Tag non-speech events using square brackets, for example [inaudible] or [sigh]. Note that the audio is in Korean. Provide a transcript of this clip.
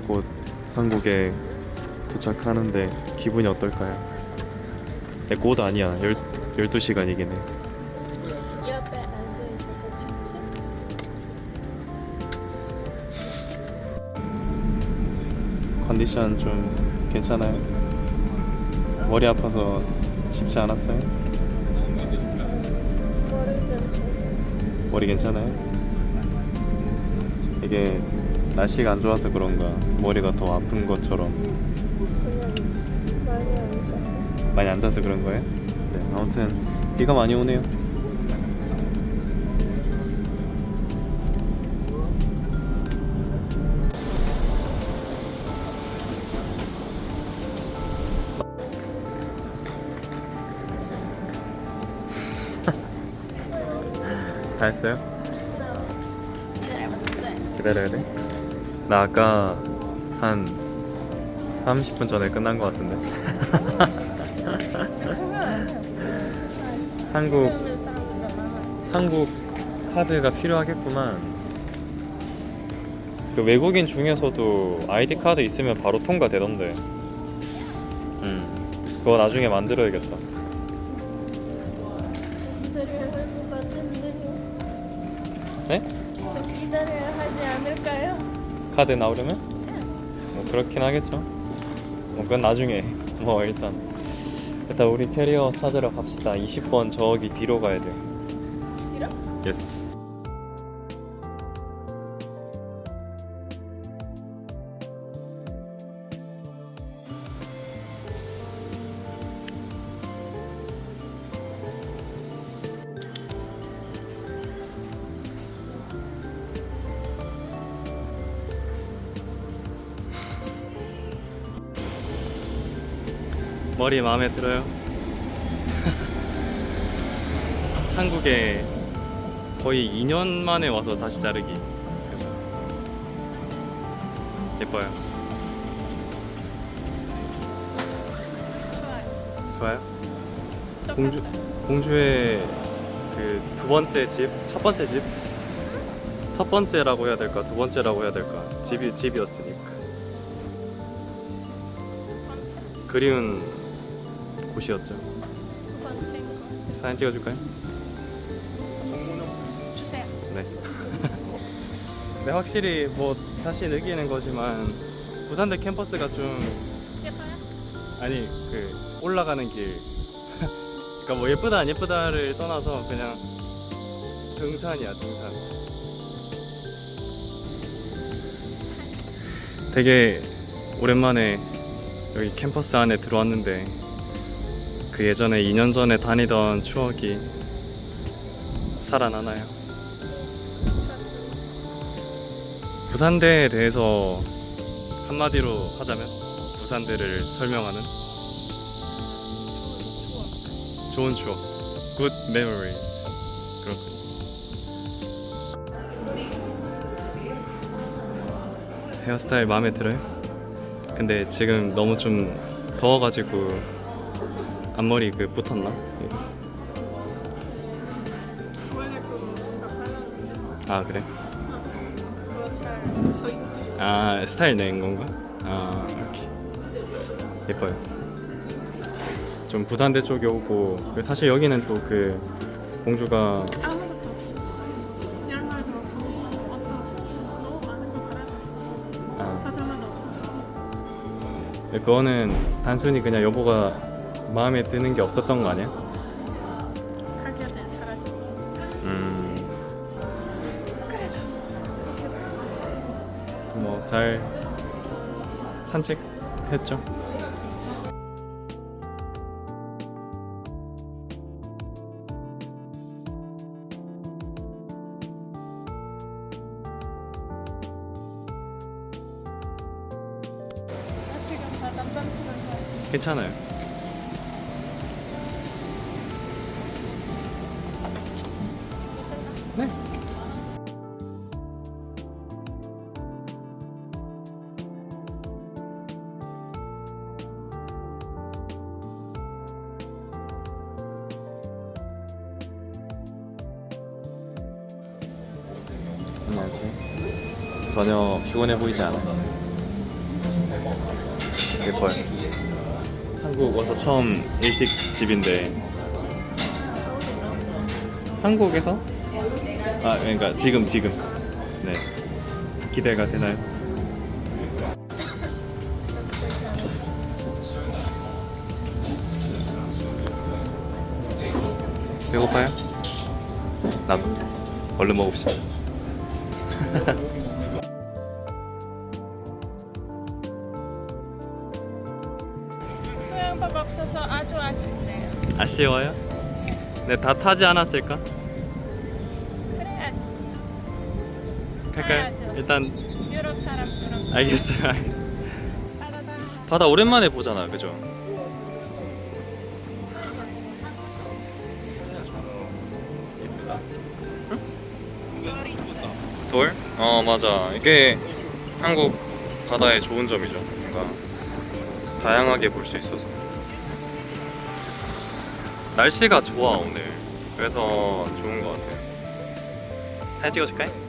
곧 한국에 도착하는데 기분이 어떨까요? 네, 곧 아니야. 열, 12시간이긴 해. 컨디션 좀 괜찮아요? 머리 아파서 쉽지 않았어요? 머리 괜찮아요? 이게 날씨가 안 좋아서 그런가 머리가 더 아픈 것처럼 많이 안 있었어. 많이 앉아서 그런 거예요? 네, 아무튼 비가 많이 오네요. [laughs] 다 했어요? 기다려야 돼? 나 아까 한 30분 전에 끝난 것 같은데. [laughs] 한국 한국 카드가 필요하겠구만. 그 외국인 중에서도 아이디 카드 있으면 바로 통과되던데. 음, 그거 나중에 만들어야겠다. 기다려야 할 것 같은데 네? 좀 기다려야 하지 않을까요? 카드 나오려면? 뭐 그렇긴 하겠죠. 뭐 그건 나중에. [laughs] 뭐 일단 일단 우리 캐리어 찾으러 갑시다. 20번 저기 뒤로 가야 돼. 싫어? 예스. 머리 마음에 들어요? [laughs] 한국에 거의 2년 만에 와서 다시 자르기. 그죠? 예뻐요. 좋아요. 공주 공주의 그 두 번째 집, 첫 번째 집, 첫 번째라고 해야 될까, 두 번째라고 해야 될까, 집이 집이었으니까 그리운 곳이었죠. 사진 찍어줄까요? 주세요. 네. [laughs] 네 확실히 뭐 다시 느끼는 거지만 부산대 캠퍼스가 좀 예뻐요? 아니 그 올라가는 길 [laughs] 그러니까 뭐 예쁘다 안 예쁘다를 떠나서 그냥 등산이야 등산 되게 오랜만에 여기 캠퍼스 안에 들어왔는데 그 예전에 2년 전에 다니던 추억이 살아나나요? 부산대에 대해서 한마디로 하자면 부산대를 설명하는 좋은 추억 good memory 그렇군요 헤어스타일 마음에 들어요? 근데 지금 너무 좀 더워가지고 앞머리 그 붙었나? 아 그래? 아 스타일 낸 건가? 아 이렇게 예뻐요. 좀 부산대 쪽에 오고 그 사실 여기는 또 그 공주가 아무것도 없어. 열말도 없어. 옷도 없어. 너무 많은 거 사라졌어. 아. 근데 그거는 단순히 그냥 여보가 마음에 드는 게 없었던 거 아니야? 가게들 사라졌어. 음, 뭐 잘 산책했죠. 아, 지금 다 남담스러워. 괜찮아요. 안녕하세요. 전혀 피곤해 보이지 않아요. 예뻐요. 한국 와서 처음 일식 집인데 한국에서 아 그러니까 지금 지금 네 기대가 되나요? 배고파요? 나도 얼른 먹읍시다. 수영복 없어서 아주 아쉽네요. 아쉬워요? 네, 다 타지 않았을까? 그래야지. 갈까요? 타야죠. 일단 유럽 사람처럼. 알겠어요. 알겠어요. 바다 오랜만에 보잖아요, 그죠? 돌? 어 맞아. 이게 한국 바다의 좋은 점이죠. 뭔가 다양하게 볼 수 있어서. 날씨가 좋아 오늘. 그래서 좋은 것 같아요. 사진 찍어줄까요?